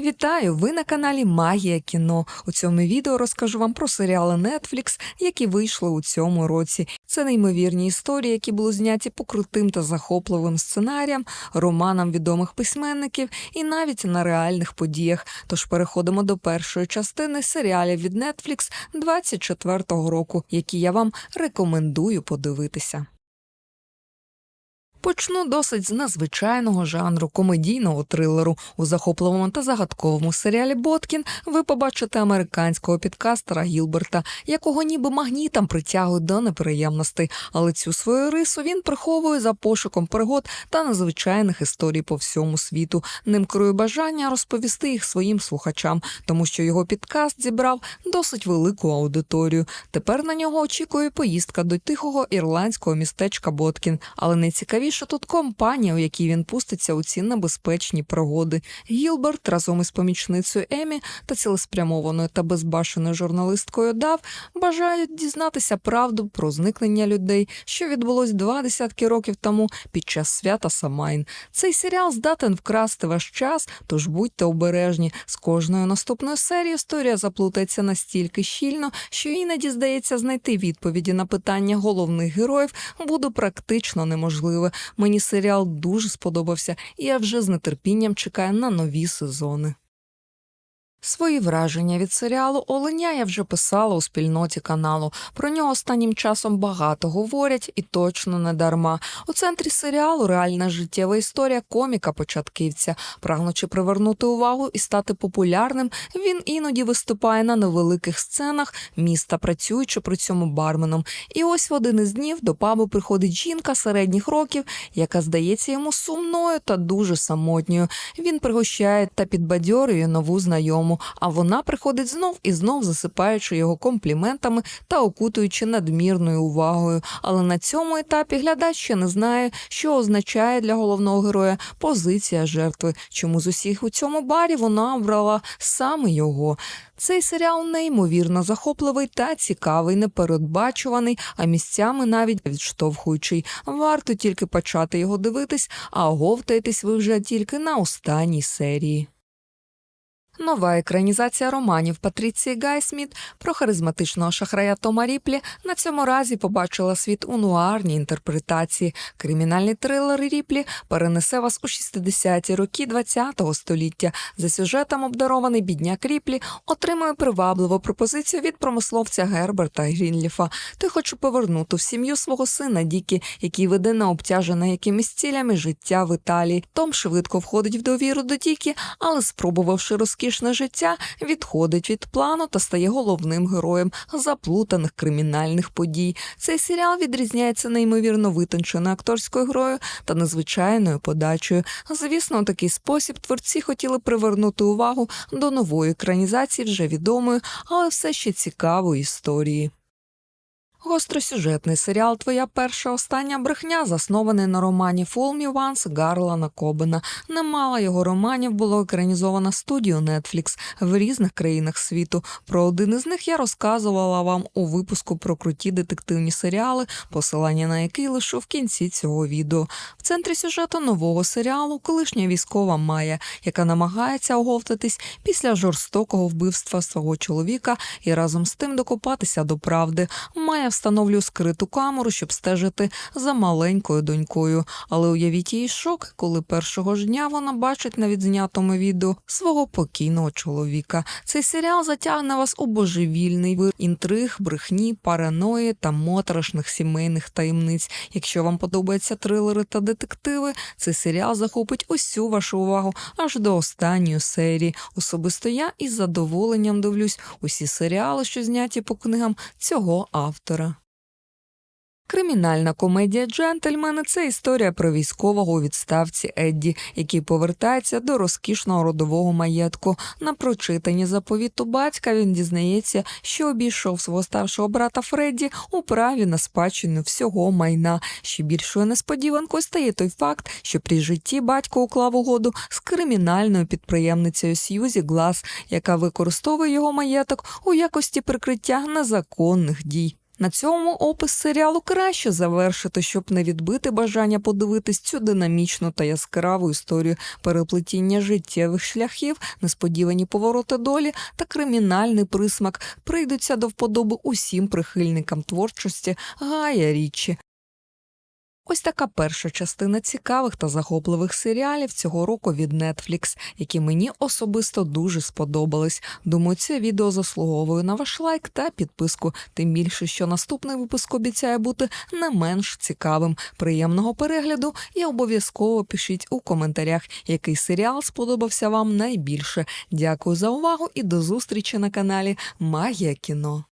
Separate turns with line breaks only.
Вітаю! Ви на каналі Магія кіно. У цьому відео розкажу вам про серіали Netflix, які вийшли у цьому році. Це неймовірні історії, які були зняті по крутим та захопливим сценаріям, романам відомих письменників і навіть на реальних подіях. Тож переходимо до першої частини серіалів від Netflix 24-го року, які я вам рекомендую подивитися. Почну досить з незвичайного жанру комедійного трилеру. У захопливому та загадковому серіалі Боткін ви побачите американського підкастера Гілберта, якого ніби магнітом притягують до неприємностей, але цю свою рису він приховує за пошуком пригод та незвичайних історій по всьому світу. Ним керує бажання розповісти їх своїм слухачам, тому що його підкаст зібрав досить велику аудиторію. Тепер на нього очікує поїздка до тихого ірландського містечка Боткін, але найцікавіше тут компанія, у якій він пуститься у ці небезпечні пригоди. Гілберт разом із помічницею Емі та цілеспрямованою та безбашеною журналисткою Дав бажають дізнатися правду про зникнення людей, що відбулось два десятки років тому під час свята Самайн. Цей серіал здатен вкрасти ваш час, тож будьте обережні. З кожною наступною серією історія заплутається настільки щільно, що іноді здається знайти відповіді на питання головних героїв буде практично неможливе. Мені серіал дуже сподобався, і я вже з нетерпінням чекаю на нові сезони. Свої враження від серіалу Оленя я вже писала у спільноті каналу. Про нього останнім часом багато говорять і точно не дарма. У центрі серіалу реальна життєва історія коміка-початківця. Прагнучи привернути увагу і стати популярним, він іноді виступає на невеликих сценах міста, працюючи при цьому барменом. І ось в один із днів до пабу приходить жінка середніх років, яка здається йому сумною та дуже самотньою. Він пригощає та підбадьорює нову знайому, а вона приходить знов і знов засипаючи його компліментами та окутуючи надмірною увагою. Але на цьому етапі глядач ще не знає, що означає для головного героя позиція жертви. Чому з усіх у цьому барі вона обрала саме його. Цей серіал неймовірно захопливий та цікавий, непередбачуваний, а місцями навіть відштовхуючий. Варто тільки почати його дивитись, а оговтаєтесь ви вже тільки на останній серії. Нова екранізація романів Патріції Гайсміт про харизматичного шахрая Тома Ріплі на цьому разі побачила світ у нуарній інтерпретації. Кримінальний трилер Ріплі перенесе вас у 60-ті роки ХХ століття. За сюжетом обдарований бідняк Ріплі отримує привабливу пропозицію від промисловця Герберта Грінліфа. Той хоче повернути в сім'ю свого сина Дікі, який веде на обтяжене якимись цілями життя в Італії. Том швидко входить в довіру до Дікі, але спробувавши розкішне життя, відходить від плану та стає головним героєм заплутаних кримінальних подій. Цей серіал відрізняється неймовірно витонченою акторською грою та незвичайною подачею. Звісно, такий спосіб творці хотіли привернути увагу до нової екранізації вже відомої, але все ще цікавої історії. Гостросюжетний серіал Твоя перша остання брехня заснований на романі «Fool Me Once» Гарлана Кобена. Немало його романів було екранізовано студією Netflix в різних країнах світу. Про один із них я розказувала вам у випуску про круті детективні серіали, посилання на який лишу в кінці цього відео. В центрі сюжету нового серіалу колишня військова Майя, яка намагається оговтатись після жорстокого вбивства свого чоловіка і разом з тим докопатися до правди. Майя встановлює скриту камеру, щоб стежити за маленькою донькою. Але уявіть її шок, коли першого ж дня вона бачить на відзнятому відео свого покійного чоловіка. Цей серіал затягне вас у божевільний вир інтриг, брехні, параної та моторошних сімейних таємниць. Якщо вам подобаються трилери та детективи, цей серіал захопить усю вашу увагу аж до останньої серії. Особисто я із задоволенням дивлюсь усі серіали, що зняті по книгам цього автора. Кримінальна комедія Джентльмени це історія про військового у відставці Едді, який повертається до розкішного родового маєтку. На прочитанні заповіту батька він дізнається, що обійшов свого старшого брата Фредді у праві на спадщину всього майна. Ще більшою несподіванкою стає той факт, що при житті батько уклав угоду з кримінальною підприємницею Сьюзі Глас, яка використовує його маєток у якості прикриття незаконних дій. На цьому опис серіалу краще завершити, щоб не відбити бажання подивитись цю динамічну та яскраву історію переплетіння життєвих шляхів, несподівані повороти долі та кримінальний присмак прийдуться до вподоби усім прихильникам творчості Гая Річі. Ось така перша частина цікавих та захопливих серіалів цього року від Netflix, які мені особисто дуже сподобались. Думаю, це відео заслуговує на ваш лайк та підписку. Тим більше, що наступний випуск обіцяє бути не менш цікавим. Приємного перегляду і обов'язково пишіть у коментарях, який серіал сподобався вам найбільше. Дякую за увагу і до зустрічі на каналі Магія кіно.